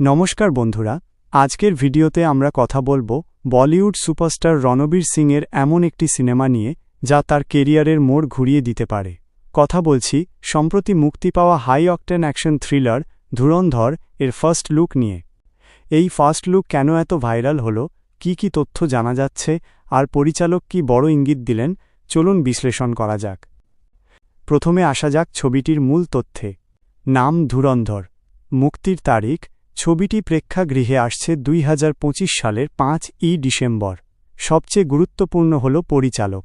নমস্কার বন্ধুরা, আজকের ভিডিওতে আমরা কথা বলব বলিউড সুপারস্টার রণবীর সিংয়ের এমন একটি সিনেমা নিয়ে, যা তার কেরিয়ারের মোড় ঘুরিয়ে দিতে পারে। কথা বলছি, সম্প্রতি মুক্তি পাওয়া high octane action thriller Dhurandhar এর ফার্স্ট লুক নিয়ে। এই ফার্স্ট লুক কেন এত ভাইরাল হল, কি কি তথ্য জানা যাচ্ছে, আর পরিচালক কি বড় ইঙ্গিত দিলেন, চলুন বিশ্লেষণ করা যাক। প্রথমে আসা যাক ছবিটির মূল তথ্যে। নাম ধুরন্ধর। মুক্তির তারিখ ছবিটি প্রেক্ষাগৃহে আসছে দুই হাজার পঁচিশ সালের পাঁচ ই ডিসেম্বর। সবচেয়ে গুরুত্বপূর্ণ হল পরিচালক।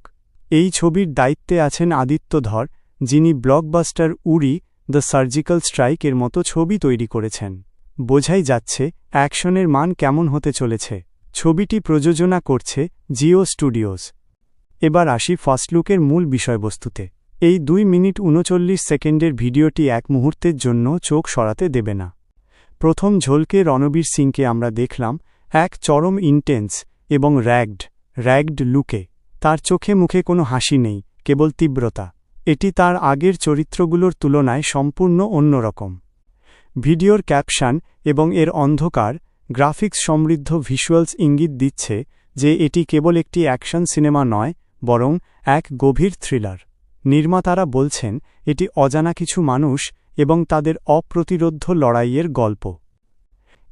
এই ছবির দায়িত্বে আছেন আদিত্য ধর, যিনি ব্লকবাস্টার উরি, দ্য সার্জিক্যাল স্ট্রাইকের মতো ছবি তৈরি করেছেন। বোঝাই যাচ্ছে, অ্যাকশনের মান কেমন হতে চলেছে। ছবিটি প্রযোজনা করছে জিও স্টুডিওস। এবার আসি ফার্স্ট লুকের মূল বিষয়বস্তুতে। এই দুই মিনিট উনচল্লিশ সেকেন্ডের ভিডিওটি এক মুহূর্তের জন্য চোখ সরাতে দেবে না। প্রথম ঝোলকে রণবীর সিংকে আমরা দেখলাম এক চরম ইন্টেন্স এবং র্যাগড র্যাগড লুকে তার চোখে মুখে কোনো হাসি নেই, কেবল তীব্রতা। এটি তার আগের চরিত্রগুলোর তুলনায় সম্পূর্ণ অন্যরকম। ভিডিওর ক্যাপশন এবং এর অন্ধকার, গ্রাফিক্স সমৃদ্ধ ভিজুয়ালস ইঙ্গিত দিচ্ছে যে এটি কেবল একটি অ্যাকশন সিনেমা নয়, বরং এক গভীর থ্রিলার। নির্মাতারা বলছেন, এটি অজানা কিছু মানুষ এবং তাদের অপ্রতিরোধ্য লড়াইয়ের গল্প।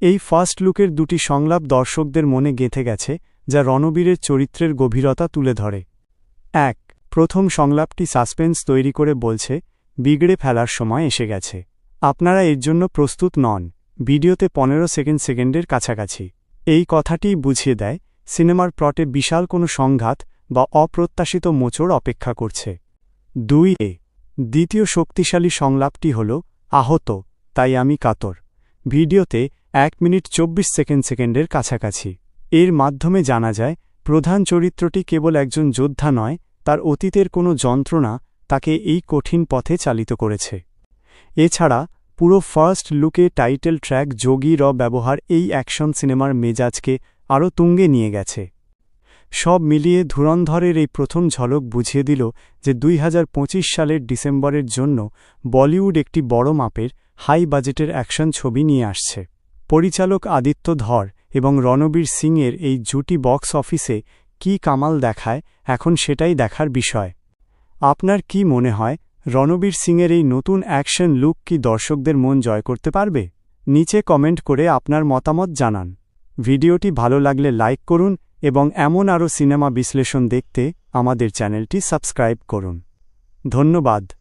এই ফার্স্ট লুকের দুটি সংলাপ দর্শকদের মনে গেঁথে গেছে, যা রণবীরের চরিত্রের গভীরতা তুলে ধরে। এক, প্রথম সংলাপটি সাসপেন্স তৈরি করে বলছে, বিগড়ে ফেলার সময় এসে গেছে। আপনারা এর জন্য প্রস্তুত নন। ভিডিওতে পনেরো সেকেন্ড সেকেন্ডের কাছাকাছি। এই কথাটিই বুঝিয়ে দেয়, সিনেমার প্লটে বিশাল কোনো সংঘাত বা অপ্রত্যাশিত মোচড় অপেক্ষা করছে। দুই, এ দ্বিতীয় শক্তিশালী সংলাপটি হল, আহত, তাই আমি কাতর। ভিডিওতে এক মিনিট চব্বিশ সেকেন্ড সেকেন্ডের কাছাকাছি। এর মাধ্যমে জানা যায়, প্রধান চরিত্রটি কেবল একজন যোদ্ধা নয়, তার অতীতের কোনো যন্ত্রণা তাকে এই কঠিন পথে চালিত করেছে। এছাড়া, পুরো ফার্স্ট লুকে টাইটেল ট্র্যাক যোগী র ব্যবহার এই অ্যাকশন সিনেমার মেজাজকে আরও তুঙ্গে নিয়ে গেছে। সব মিলিয়ে ধুরন্ধরের এই প্রথম ঝলক বুঝিয়ে দিল যে দুই হাজার পঁচিশ সালের ডিসেম্বরের জন্য বলিউড একটি বড় মাপের, হাই বাজেটের অ্যাকশন ছবি নিয়ে আসছে। পরিচালক আদিত্য ধর এবং রণবীর সিংয়ের এই জুটি বক্স অফিসে কি কামাল দেখায়, এখন সেটাই দেখার বিষয়। আপনার কি মনে হয়, রণবীর সিংয়ের এই নতুন অ্যাকশন লুক কি দর্শকদের মন জয় করতে পারবে? নিচে কমেন্ট করে আপনার মতামত জানান। ভিডিওটি ভালো লাগলে লাইক করুন এবং এমন আরও সিনেমা বিশ্লেষণ দেখতে আমাদের চ্যানেলটি সাবস্ক্রাইব করুন। ধন্যবাদ।